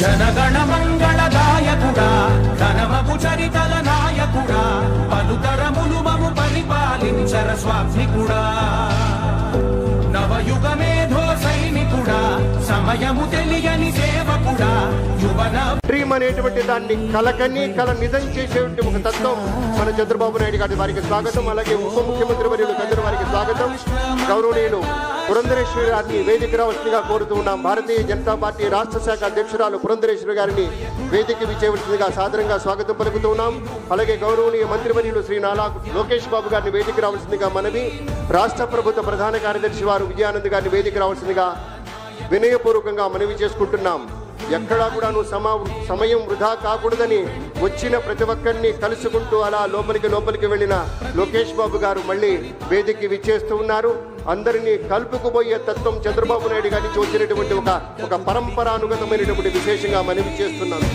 జనగణ మంగళదాయకుడా ఘనమపు చరితల నాయకుడా పలుతరములు మము పరిపాలించర స్వాత్మికుడా. నవయుగ మేధో సైనికుడా సమయము తెలియని సేవకుడా అనేటువంటి దాన్ని కలకని కల నిజం చేసేటువంటి ఒక తత్వం మన చంద్రబాబు నాయుడు గారి వారికి స్వాగతం. అలాగే ఉప ముఖ్యమంత్రి వర్యులు చంద్ర వారికి స్వాగతం. గౌరవనీయులు పురంధరేశ్వరి గారిని వేదిక రావాల్సిందిగా కోరుతూ ఉన్నాం. భారతీయ జనతా పార్టీ రాష్ట్ర శాఖ అధ్యక్షురాలు పురంధరేశ్వరి గారిని వేదిక విచ్చేవలసిందిగా సాదరంగా స్వాగతం పలుకుతూ ఉన్నాం. అలాగే గౌరవనీయ మంత్రివర్యులు శ్రీ నాలా లోకేష్ బాబు గారిని వేదిక రావాల్సిందిగా మనవి. రాష్ట్ర ప్రభుత్వ ప్రధాన కార్యదర్శి వారు విజయానంద్ గారిని వేదిక రావాల్సిందిగా వినయపూర్వకంగా మనవి చేసుకుంటున్నాం. ఎక్కడా కూడా నువ్వు సమా సమయం వృధా కాకూడదని వచ్చిన ప్రతి ఒక్కరిని కలుసుకుంటూ అలా లోపలికి లోపలికి వెళ్ళిన లోకేష్ బాబు గారు మళ్ళీ వేదికకి విచ్చేస్తూ ఉన్నారు. అందరినీ కలుపుకుపోయే తత్వం చంద్రబాబు నాయుడు గారి చూసినటువంటి వచ్చినటువంటి ఒక ఒక పరంపరానుగతమైనటువంటి విశేషంగా మనవి చేస్తున్నాను.